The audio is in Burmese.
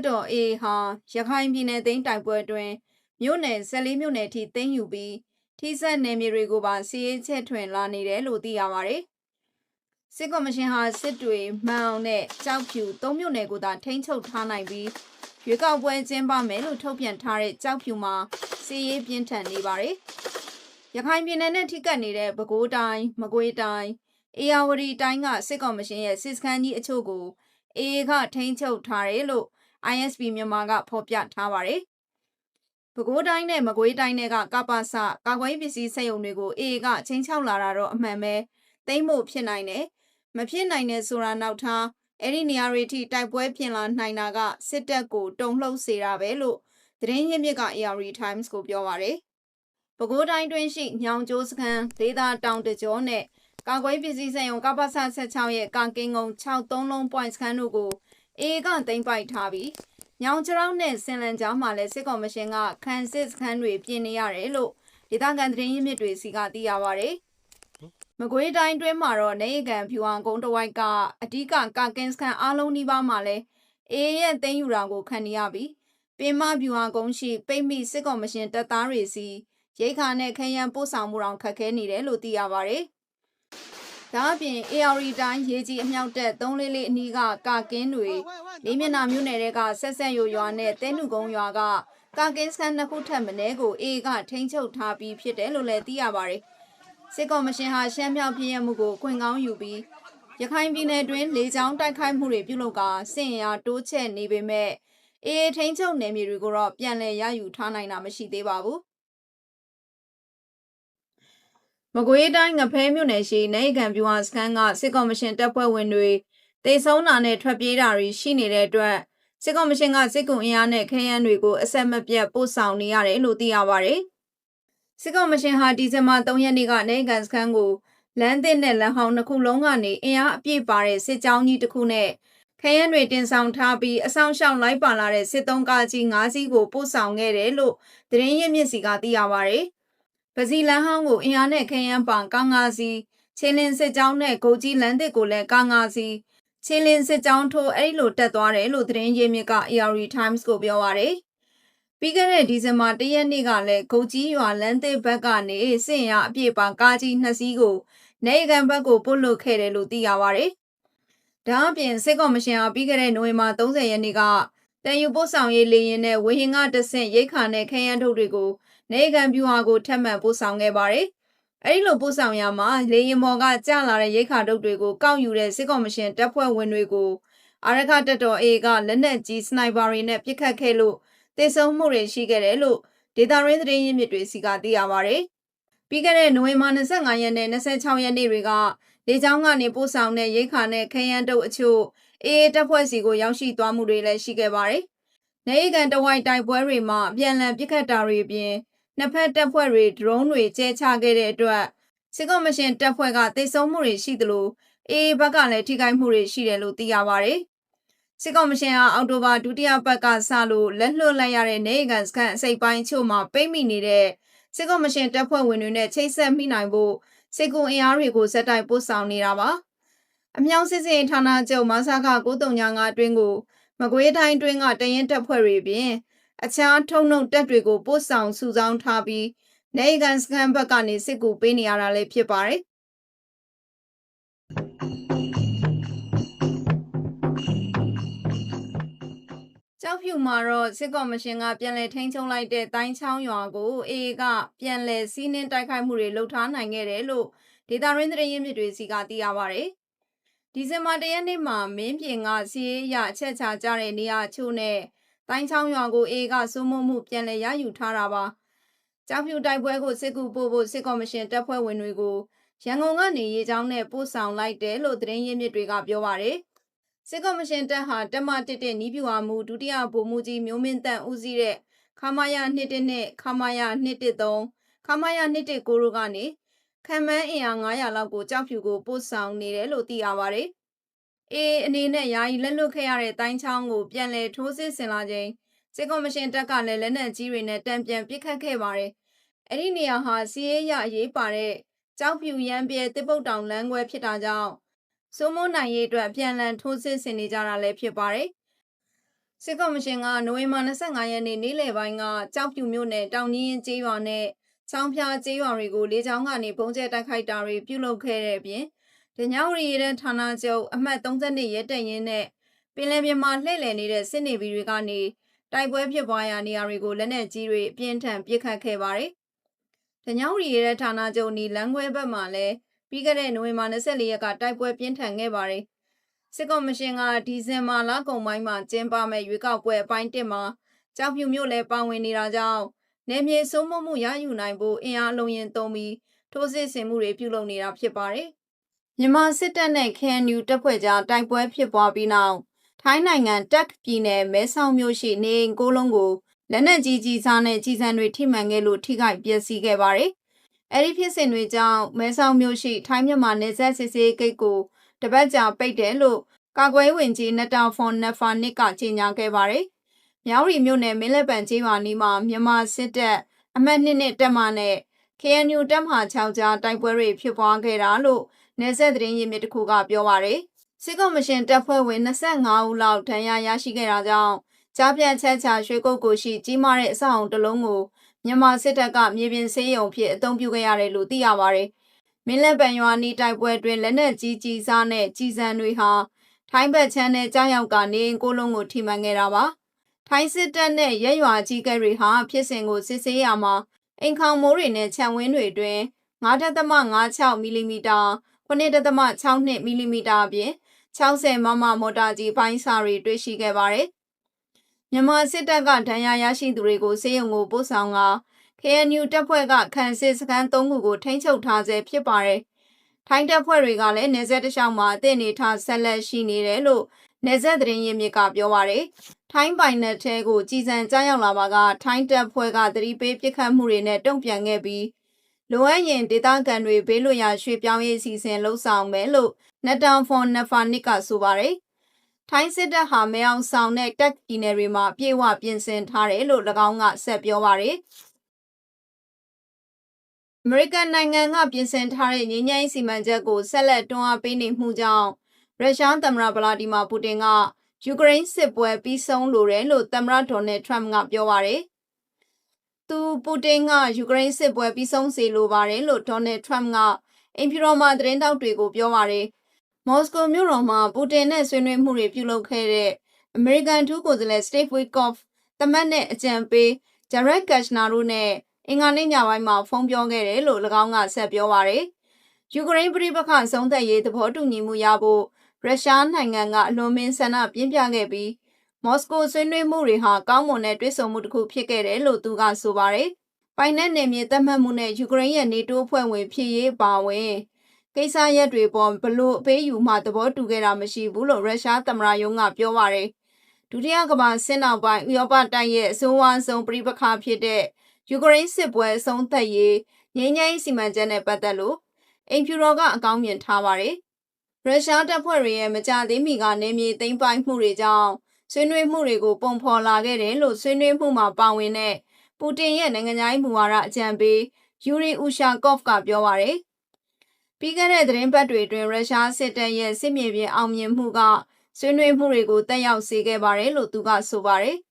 တပ်တော် AA ဟာရခိုင်ပြည်နယ်သိမ်းတိုက်ပွဲအတွင်းမြို့နယ်14မြို့နယ်ထိသိမ်းယူပြီးထိစပ်နယ်မြေတွေကိုပါစီးရေးချက်ထွင်လာနေတယ်လို့သိရပါတယ်။စစ်ကော်မရှင်ဟာစစ်တွေမှန်အောင်နဲ့ကြောက်ဖြူ၃မြို့နယ်ကိုသာထိန်းချုပ်ထားနိုင်ပြီးရွေးကောက်ပွဲကျင်းပမယ်လို့ထုတ်ပြန်ထားတဲ့ကြောက်ဖြူမှာစီးရေးပြင်းထန်နေပါတယ်။ရခိုင်ပြည်နယ်နဲ့ထိကပ်နေတဲ့ပဲခူးတိုင်းမကွေးတိုင်းအေရဝတီတိုင်းကစစ်ကော်မရှင်ရဲ့စစ်စခန်းကြီးအချို့ကို AA ကထိန်းချုပ်ထားတယ်လို့ ISP မြန်မာကဖော်ပြထားပါတယ်။ပဲခူးတိုင်းနဲ့မကွေးတိုင်းတွေကကပ္ပစကာကွယ်ရေးပစ္စည်းစက်ရုံတွေကို AA ကချင်းချောက်လာတာတော့အမှန်ပဲသိမ့်ဖို့ဖြစ်နိုင်တယ်။မဖြစ်နိုင်တဲ့ဆိုတာနောက်ထားအဲ့ဒီနေရာတွေထိတိုက်ပွဲပြင်လာနိုင်တာကစစ်တပ်ကိုတုံ့လှုပ်စေတာပဲလို့သတင်းရင်းမြစ်က AR Times ကိုပြောပါတယ်။ပဲခူးတိုင်းတွင်းရှိညောင်ကျိုးစခန်းဒေသတောင်တကြောနဲ့ကာကွယ်ပစ္စည်းစက်ရုံကပ္ပစ16ရဲ့ကာကင်းကုန်း63လုံး point စခန်းတို့ကို AA ကသိမ်းပိုက်ထားပြီးညောင်ကျရောင်းနဲ့စင်လန်ကျောင်းမှာလည်းစစ်ကော်မရှင်ကခန်းစစ်စခန်းတွေပြင်နေရတယ်လို့ဒေသခံသတင်းရင်းမြစ်တွေစီကသိရပါဗျ။မကွေးတိုင်းတွင်းမှာတော့နေကံဖြူအောင်ကုန်းတဝိုက်ကအဓိကကာကင်းစခန်းအားလုံးဒီပါမှာလည်းအေးရဲ့သိမ်းယူတာကိုခံနေရပြီးပင်မဖြူအောင်ကုန်းရှိပိတ်မိစစ်ကော်မရှင်တပ်သားတွေစီရိတ်ခါနဲ့ခရမ်းပို့ဆောင်မှုအောင်ခက်ခဲနေတယ်လို့သိရပါဗျ။ ဒါအပြင် AR တိုင်းရေကြီးအမြောက်တက်3လေးလေးအနီးကကာကင်းတွေလေးမျက်နှာမြို့နယ်တွေကဆက်ဆက်ရွရွာနဲ့တဲနုကုန်းရွာကကာကင်းစခန်းနှစ်ခုထပ်မံကို A ကထိန်းချုပ်ထားပြီးဖြစ်တယ်လို့လည်းသိရပါတယ်။စစ်ကော်မရှင်ဟာရှမ်းမြောက်ပြည်ရမှုကိုခွင့်ကောင်းယူပြီးရခိုင်ပြည်နယ်တွင်လေကြောင်းတိုက်ခိုက်မှုတွေပြုလုပ်ကာစစ်ရင်အားတိုးချဲ့နေပေမဲ့ A ထိန်းချုပ်နယ်မြေတွေကိုတော့ပြန်လည်ရယူထားနိုင်တာမရှိသေးပါဘူး။ မကွေးတိုင်းငဖဲမြို့နယ်ရှိနေကံပြူဟာစခန်းကစစ်ကော်မရှင်တပ်ဖွဲ့ဝင်တွေတေဆုံးတာနဲ့ထွက်ပြေးတာတွေရှိနေတဲ့အတွက်စစ်ကော်မရှင်ကစစ်ကုံအင်အားနဲ့ခဲယမ်းတွေကိုအဆက်မပြတ်ပို့ဆောင်နေရတယ်လို့သိရပါတယ်။စစ်ကော်မရှင်ဟာဒီဇင်ဘာ3ရက်နေ့ကနေကန်စခန်းကိုလမ်းသစ်နဲ့လမ်းဟောင်းနှစ်ခုလုံးကနေအင်အားအပြည့်ပါတဲ့စစ်ကြောင်းကြီးတစ်ခုနဲ့ခဲယမ်းတွေတင်ဆောင်ထားပြီးအဆောင်ရှောင်လိုက်ပါလာတဲ့စစ်သုံးကားကြီး၅စီးကိုပို့ဆောင်ခဲ့တယ်လို့သတင်းရင်းမြစ်စီကသိရပါတယ်။ ပစီလန်းဟောင်းကိုအင်အားနဲ့ခဲယမ်းပန်ကား၅စီးချင်းလင်းစစ်ကြောင်းနဲ့ဂိုကြီးလမ်းသစ်ကိုလည်းကား၅စီးချင်းလင်းစစ်ကြောင်းထိုးအဲ့လိုတက်သွားတယ်လို့သတင်းရင်းမြစ်က AR Times ကိုပြောပါရယ်ပြီးခဲ့တဲ့ဒီဇင်ဘာ၁ရက်နေ့ကလည်းဂုတ်ကြီးရွာလမ်းသစ်ဘက်ကနေစစ်ရအပြည့်ပါကားကြီးနှစ်စီးကိုနေကန်ဘက်ကိုပို့လွတ်ခဲ့တယ်လို့သိရပါရယ်ဒါအပြင်စစ်ကော်မရှင်ဟာပြီးခဲ့တဲ့နိုဝင်ဘာ30ရက်နေ့ကတန်ယူပို့ဆောင်ရေးလေရင်နဲ့ဝေဟင်ကတဆင့်ရိတ်ခါနဲ့ခရမ်းထုတ်တွေကို နေကန်ပြူဟာကိုထပ်မံပို့ဆောင်ခဲ့ပါတယ်။အဲဒီလိုပို့ဆောင်ရမှာလေရင်မော်ကကျလာတဲ့ရိတ်ခါတုတ်တွေကိုကောက်ယူတဲ့စစ်ကော်မရှင်တပ်ဖွဲ့ဝင်တွေကိုအာရခတပ်တော် A ကလက်နက်ကြီးစနိုက်ပါတွေနဲ့ပစ်ခတ်ခဲ့လို့တေဆုံးမှုတွေရှိခဲ့တယ်လို့ဒေတာရင်းသတင်းရင်းမြစ်တွေစီကသိရပါဗျ။ပြီးခဲ့တဲ့နိုဝင်ဘာ25ရက်နဲ့26ရက်နေ့တွေကလေကြောင်းကနေပို့ဆောင်တဲ့ရိတ်ခါနဲ့ခရမ်းတုတ်အချို့အေးတပ်ဖွဲ့စီကိုရောက်ရှိသွားမှုတွေလည်းရှိခဲ့ပါတယ်။နေကန်တဝိုက်တိုက်ပွဲတွေမှာပြန်လည်ပစ်ခတ်တာတွေပြင် နှစ်ဖက်တပ်ဖွဲ့တွေဒရုန်းတွေကျဲချခဲ့တဲ့အတွက်စစ်ကော်မရှင်တပ်ဖွဲ့ကတိတ်ဆုံးမှုတွေရှိသလိုအေးဘက်ကလည်းထိခိုက်မှုတွေရှိတယ်လို့သိရပါဗျ။စစ်ကော်မရှင်ဟာအောက်တိုဘာဒုတိယပတ်ကစလို့လက်လွတ်လိုက်ရတဲ့နေကန်စခန်းအစိပ်ပိုင်းချို့မှာပိတ်မိနေတဲ့စစ်ကော်မရှင်တပ်ဖွဲ့ဝင်တွေနဲ့ချိတ်ဆက်မိနိုင်ဖို့စစ်ကူအင်အားတွေကိုဇက်တိုက်ပို့ဆောင်နေတာပါ။အမြောက်စစ်စင်ဌာနချုပ်မဆာခ935အတွင်းကိုမကွေးတိုင်းတွင်းကတရင်တပ်ဖွဲ့တွေပြင် အခြားထုံနှုတ်တပ်တွေကိုပို့ဆောင်စုဆောင်းထားပြီးနေကန်စကန်ဘက်ကနေစစ်ကူပေးနေရတာလည်းဖြစ်ပါတယ်ကျောက်ဖြူမှာတော့စစ်ကော်မရှင်ကပြန်လည်ထိန်းချုပ်လိုက်တဲ့တိုင်းချောင်းရွာကိုအေအေကပြန်လည်စီးနင်းတိုက်ခိုက်မှုတွေလှုပ်ထားနိုင်ခဲ့တယ်လို့ဒေတာရင်းသတင်းရင်းမြစ်တွေစီကသိရပါဗျ။ဒီဇင်ဘာတရက်နေ့မှာမင်းပြင်ကစီးရဲရအချက်ချကြတဲ့နေရာချို့နဲ့ တိုင်းချောင်းရွာကိုအေကစိုးမိုးမှုပြန်လည်ရယူထားတာပါကြောက်ဖြူတိုက်ပွဲကိုစစ်ကူပို့ဖို့စစ်ကော်မရှင်တပ်ဖွဲ့ဝင်တွေကိုရန်ကုန်ကနေရေချောင်းနဲ့ပို့ဆောင်လိုက်တယ်လို့သတင်းရင်းမြစ်တွေကပြောပါတယ်စစ်ကော်မရှင်တပ်ဟာတက်မတစ်တဲ့နီးပြူဟာမူဒုတိယဗိုလ်မှူးကြီးမျိုးမင်းတန့်ဦးစီးတဲ့ခမာယာ21နဲ့ခမာယာ113ခမာယာ119တို့ကနေခံမန်းအင်အား900လောက်ကိုကြောက်ဖြူကိုပို့ဆောင်နေတယ်လို့သိရပါတယ် အေးအနေနဲ့ယာယီလက်လွတ်ခဲ့ရတဲ့တိုင်းချောင်းကိုပြန်လည်ထိုးစစ်ဆင်လာချိန်စစ်ကော်မရှင်တပ်ကလည်းလက်နက်ကြီးတွေနဲ့တံပြန်ပစ်ခတ်ခဲ့ပါတယ်။အဲ့ဒီနေရာဟာစီးရဲရအရေးပါတဲ့ကြောက်ဖြူရမ်းပြဲတစ်ပုတ်တောင်လမ်းခွဲဖြစ်တာကြောင့်စိုးမိုးနိုင်ရေးအတွက်ပြန်လည်ထိုးစစ်ဆင်နေကြတာလည်းဖြစ်ပါတယ်စစ်ကော်မရှင်ကနိုဝင်ဘာ25ရက်နေ့နေ့လယ်ပိုင်းကကြောက်ဖြူမြို့နယ်တောင်ကြီးရင်ကျေးရွာနဲ့ချောင်းဖျားကျေးရွာတွေကိုလေကြောင်းကနေပုံကျဲတိုက်ခိုက်တာတွေပြုလုပ်ခဲ့တဲ့အပြင် ဒညဝရီရဲတန်းဌာနချုပ်အမှတ်32ရဲတပ်ရင်းနဲ့ပင်လယ်ပြင်မှာလှည့်လည်နေတဲ့စစ်နေပြည်တွေကနေတိုက်ပွဲဖြစ်ပွားရာနေရာတွေကိုလက်နက်ကြီးတွေအပြင်းထန်ပစ်ခတ်ခဲ့ပါတယ်။ဒညဝရီရဲတန်းဌာနချုပ်နီလမ်းခွဲဘက်မှာလည်းပြီးခဲ့တဲ့နိုဝင်ဘာ24ရက်ကတိုက်ပွဲပြင်းထန်ခဲ့ပါတယ်။စစ်ကော်မရှင်ကဒီဇင်ဘာလကုန်ပိုင်းမှာကျင်းပမဲ့ရွေးကောက်ပွဲအပိုင်း1မှာကြောက်ဖြူမြို့လည်းပါဝင်နေတာကြောင့်နေမြေစိုးမိုးမှုရယူနိုင်ဖို့အင်အားအလုံးရင်သုံးပြီးထိုးစစ်ဆင်မှုတွေပြုလုပ်နေတာဖြစ်ပါတယ်။ မြန်မာစစ်တပ်နဲ့ KNU တပ်ဖွဲ့ကြားတိုက်ပွဲဖြစ်ပွားပြီးနောက်ထိုင်းနိုင်ငံတက်ပြည်နယ်မဲဆောက်မြို့ရှိနေအိမ်ကိုလုံးကိုလက်နက်ကြီးကြီးစားနဲ့ကြီးစံတွေထိမှန်ခဲ့လို့ထိခိုက်ပျက်စီးခဲ့ပါတယ်။အဲဒီဖြစ်စဉ်တွေကြောင့်မဲဆောက်မြို့ရှိထိုင်းမြန်မာနယ်စပ်စစ်ဆေးဂိတ်ကိုတပတ်ကြာပိတ်တယ်လို့ကာကွယ်ရေးဝန်ကြီးနတာဖွန်နဖာနစ်ကကြေညာခဲ့ပါတယ်။မြောက်ရီမြို့နယ်မင်းလက်ပံကျေးရွာနီးမှာမြန်မာစစ်တပ်အမှတ်2နဲ့တပ်မနဲ့ KNU တပ်မဟာ6ကြားတိုက်ပွဲတွေဖြစ်ပွားခဲ့တာလို့ နယ်ဆက်သတင်းရင်းမြစ်တစ်ခုကပြောပါတယ်။စစ်ကော်မရှင်တပ်ဖွဲ့ဝင်25ဦးလောက်ဒဏ်ရာရရှိခဲ့တာကြောင့်ကြားပြန့်ချက်ချရွှေကုတ်ကိုရှိကြီးမားတဲ့အဆောက်အုံတစ်လုံးကိုမြန်မာစစ်တပ်ကမြေပြင်စေးရုံဖြစ်အသုံးပြုခဲ့ရတယ်လို့သိရပါတယ်။မင်းလက်ပံရွာနီးတိုက်ပွဲတွင်လက်နက်ကြီးကြီးစားနဲ့ကြီးစံတွေဟာထိုင်းဘက်ချမ်းနဲ့ကြောက်ရောက်ကနေကိုလုံးကိုထိမှန်ခဲ့တာပါထိုင်းစစ်တပ်နဲ့ရဲရွာကြီးကဲတွေဟာဖြစ်စဉ်ကိုစစ်ဆေးရမှာအိမ်ခေါင်မိုးတွေနဲ့ခြံဝင်းတွေအတွင်း9.56မီလီမီတာ 9.62မီလီမီတာအပြင်60မမမော်တာကြီးပိုင်းစာတွေတွေ့ရှိခဲ့ပါတယ်မြန်မာစစ်တပ်ကဒဏ်ရာရရှိသူတွေကိုစေယုံကိုပို့ဆောင်က KNU တပ်ဖွဲ့ကခံစစ်စခန်း၃ခုကိုထိန်းချုပ်ထားဆဲဖြစ်ပါတယ်ထိုင်းတပ်ဖွဲ့တွေကလည်းနေဆက်တလျှောက်မှာအသင့်နေထားဆက်လက်ရှိနေတယ်လို့နေဆက်သတင်းရင်းမြစ်ကပြောပါရယ်ထိုင်းပိုင်နက်ထဲကိုကြီးစံကြားရောက်လာပါကထိုင်းတပ်ဖွဲ့ကသတိပေးပစ်ခတ်မှုတွေနဲ့တုံ့ပြန်ခဲ့ပြီး လိုအပ်ရင်ဒေသခံတွေဘေးလွတ်ရာရွှေ့ပြောင်းရေးအစီအစဉ်လှုပ်ဆောင်မယ်လို့နတန်ဖွန်နဖာနစ်ကဆိုပါရယ်ထိုင်းစစ်တပ်ဟာမဲအောင်ဆောင်တဲ့တက်ပြည်နယ်တွေမှာပြေဝပြင်ဆင်ထားတယ်လို့၎င်းကဆက်ပြောပါရယ်အမေရိကန်နိုင်ငံကပြင်ဆင်ထားတဲ့ငြိမ်းချမ်းရေးစီမံချက်ကိုဆက်လက်တွန်းအားပေးနေမှုကြောင့်ရုရှားသမ္မတဗလာဒီမာပူတင်ကယူကရိန်းစစ်ပွဲပြီးဆုံးလိုတယ်လို့သမ္မတဒေါ်နယ်ထရမ့်ကပြောပါရယ် သူပူတင်ကယူကရိန်းစစ်ပွဲပြီးဆုံးစေလိုပါတယ်လို့ဒေါ်နယ်ထရမ့်ကအင်ဖြူတော်မှာသတင်းတောက်တွေကိုပြောပါရယ်မော်စကိုမြို့တော်မှာပူတင်နဲ့ဆွေးနွေးမှုတွေပြုလုပ်ခဲ့တဲ့အမေရိကန်ထူးကိုယ်စားလှယ်စတိတ်ဝစ်ကော့ဖ်တမတ်နဲ့အကြံပေးဂျာရက်ကက်ရှနာတို့နဲ့အင်္ဂါနေ့ညပိုင်းမှာဖုန်းပြောခဲ့တယ်လို့၎င်းကဆက်ပြောပါရယ်ယူကရိန်းပြည်ပခဆုံးသက်ရေးသဘောတူညီမှုရဖို့ရုရှားနိုင်ငံကအလွန်မင်းဆန္ဒပြင်းပြခဲ့ပြီး မော်စကိုဆွေးနွေးမှုတွေဟာကောင်းမွန်တဲ့တွဲဆုံမှုတစ်ခုဖြစ်ခဲ့တယ်လို့သူကဆိုပါရယ်ပိုင်နက်နယ်မြေသတ်မှတ်မှုနဲ့ယူကရိန်းရဲ့နေတိုးဖွဲ့ဝင်ဖြစ်ရေးပါဝင်ကိစ္စရက်တွေပေါ်ဘလို့အပေးယူမှသဘောတူခဲ့တာမရှိဘူးလို့ရုရှားသမ္မတရုံးကပြောပါရယ်ဒုတိယကမ္ဘာစစ်နောက်ပိုင်းဥရောပတိုက်ရဲ့အဆိုးဝါးဆုံးပြိပခါဖြစ်တဲ့ယူကရိန်းစစ်ပွဲအဆုံးသတ်ရေးငြိမ်းချမ်းရေးစီမံချက်နဲ့ပတ်သက်လို့အိမ်ဖြူတော်ကအကောင်းမြင်ထားပါတယ်။ရုရှားတပ်ဖွဲ့တွေရဲ့မကြသေးမီကနေမြေသိမ်းပိုက်မှုတွေကြောင့် ဆွေးနွေးမှုတွေကိုပုံဖော်လာခဲ့တယ်လို့ဆွေးနွေးမှုမှာပါဝင်တဲ့ပူတင်ရဲ့နိုင်ငံသားရေးမူဝါဒအကြံပေးယူရီအူရှာကော့ဖ်ကပြောပါရယ်ပြီးခဲ့တဲ့သတင်းပတ်တွေအတွင်းရုရှားစစ်တပ်ရဲ့စစ်မြေပြင်အောင်မြင်မှုကဆွေးနွေးမှုတွေကိုတက်ရောက်စေခဲ့ပါတယ်လို့သူကဆိုပါတယ်။